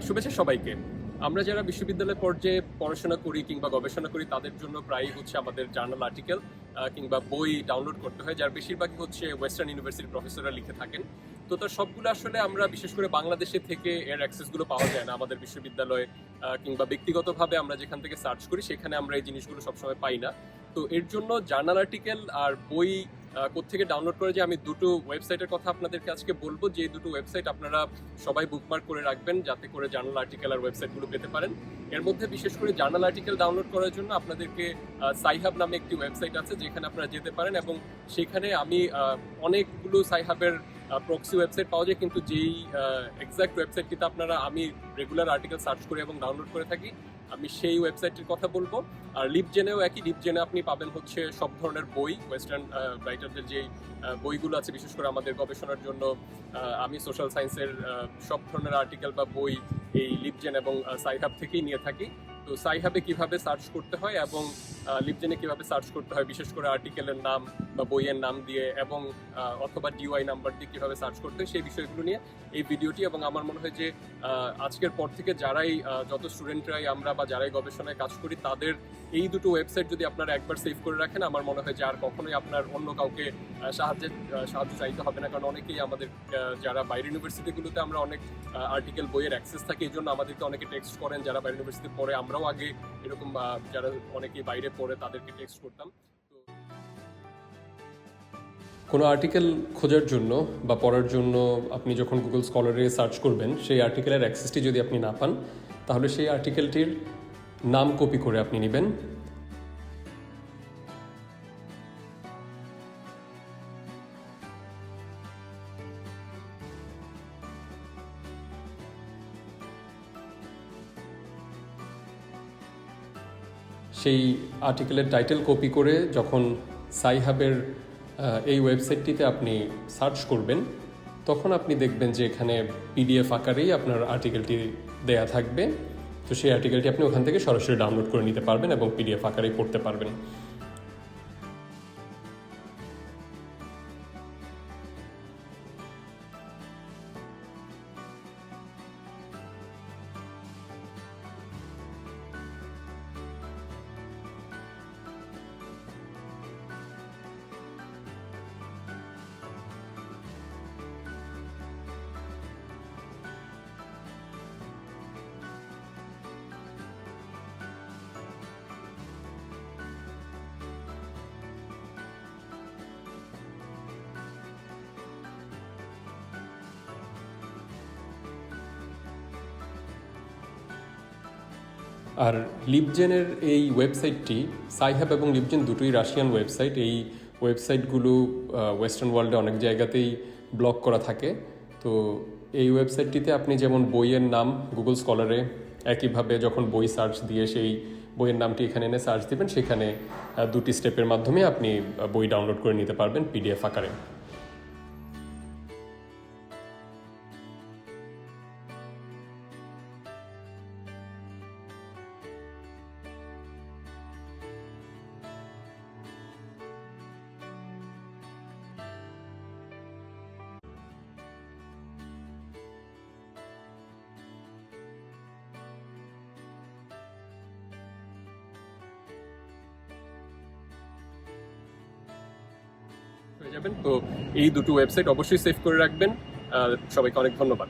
শুভেচ্ছা সবাইকে। আমরা যারা বিশ্ববিদ্যালয় পর্যায়ে পড়াশোনা করি কিংবা গবেষণা করি, তাদের জন্য প্রায়ই হচ্ছে আমাদের জার্নাল আর্টিকেল কিংবা বই ডাউনলোড করতে হয়, যার বেশিরভাগই হচ্ছে ওয়েস্টার্ন ইউনিভার্সিটির প্রফেসররা লিখে থাকেন। তো তার সবগুলো আসলে আমরা বিশেষ করে বাংলাদেশে থেকে এর অ্যাক্সেসগুলো পাওয়া যায় না। আমাদের বিশ্ববিদ্যালয়ে কিংবা ব্যক্তিগতভাবে আমরা যেখান থেকে সার্চ করি, সেখানে আমরা এই জিনিসগুলো সবসময় পাই না। তো এর জন্য জার্নাল আর্টিকেল আর বই আহ, কোত্থেকে ডাউনলোড করে যে আমি দুটো ওয়েবসাইটের কথা আপনাদেরকে আজকে বলব যে দুটো ওয়েবসাইট আপনারা সবাই বুকমার্ক করে রাখবেন যাতে করে জার্নাল আর্টিকেল আর ওয়েবসাইটগুলো পেতে পারেন। এর মধ্যে বিশেষ করে জার্নাল আর্টিকেল ডাউনলোড করার জন্য আপনাদেরকে সাইহাব নামে একটি ওয়েবসাইট আছে যেখানে আপনারা যেতে পারেন এবং সেখানে আমি অনেকগুলো সাইহাবের প্রক্সি ওয়েবসাইট পাওয়া যায় কিন্তু যেই এক্সাক্ট ওয়েবসাইটটিতে আপনারা আমি রেগুলার আর্টিকেল সার্চ করি এবং ডাউনলোড করে থাকি আমি সেই ওয়েবসাইটটির কথা বলব। আর লিপজেনেও একই লিপজেনে আপনি পাবেন হচ্ছে সব ধরনের বই ওয়েস্টার্ন রাইটারদের আহ, বইগুলো আছে বিশেষ করে আমাদের গবেষণার জন্য আমি সোশ্যাল সায়েন্সের সব ধরনের আর্টিকেল বা বই এই লিপজেন এবং সাইহাব থেকেই নিয়ে থাকি। তো সাইহাবে কীভাবে সার্চ করতে হয় এবং লিপজেনে কীভাবে সার্চ করতে হয় বিশেষ করে আর্টিকেলের নাম বা বইয়ের নাম দিয়ে এবং অথবা ডিওয়াই নাম্বার দিয়ে কীভাবে সার্চ করতে হয় সেই বিষয়গুলো নিয়ে এই ভিডিওটি এবং আমার মনে হয় যে আজকের পর থেকে যারাই যত স্টুডেন্টরাই আমরা বা যারাই গবেষণায় কাজ করি তাদের এই দুটো ওয়েবসাইট যদি আপনারা একবার সেভ করে রাখেন আমার মনে হয় যে আর কখনোই আপনার অন্য কাউকে আহ, সাহায্য চাইতে হবে না। কারণ অনেকেই আমাদের যারা বাইরের ইউনিভার্সিটিগুলোতে আমরা অনেক আর্টিকেল বইয়ের অ্যাক্সেস থাকে এই জন্য আমাদেরকে অনেকে টেক্সট করেন যারা বাইরে ইউনিভার্সিটি পড়ে আমরাও আগে এরকম যারা অনেকেই বাইরে পড়ে তাদেরকে টেক্সট করতাম। কোনো আর্টিকেল খোঁজার জন্য বা পড়ার জন্য আপনি যখন গুগল স্কলারে সার্চ করবেন, সেই আর্টিকেলের অ্যাক্সেসটি যদি আপনি না পান, তাহলে সেই আর্টিকেলটির নাম কপি করে আপনি নেবেন। সেই আর্টিকেলের টাইটেল কপি করে যখন সাইহাবের এই ওয়েবসাইটটিতে আপনি সার্চ করবেন, তখন আপনি দেখবেন যে এখানে পিডিএফ আকারেই আপনার আর্টিকেলটি দেয়া থাকবে। তো সেই আর্টিকেলটি আপনি ওখান থেকে সরাসরি ডাউনলোড করে নিতে পারবেন এবং পিডিএফ আকারেই পড়তে পারবেন। আর লিপজেনের এই ওয়েবসাইটটি সাইহাব এবং লিপজেন দুটোই রাশিয়ান ওয়েবসাইট এই ওয়েবসাইটগুলো ওয়েস্টার্ন ওয়ার্ল্ডে অনেক জায়গাতেই ব্লক করা থাকে। তো এই ওয়েবসাইটটিতে আপনি যেমন বইয়ের নাম গুগল স্কলারে একইভাবে যখন বই সার্চ দিয়ে সেই বইয়ের নামটি এখানে এনে সার্চ দিবেন, সেখানে দুটি স্টেপের মাধ্যমে আপনি বই ডাউনলোড করে নিতে পারবেন পিডিএফ আকারে। যাবেন। তো এই দুটো ওয়েবসাইট অবশ্যই সেভ করে রাখবেন। সবাইকে অনেক ধন্যবাদ।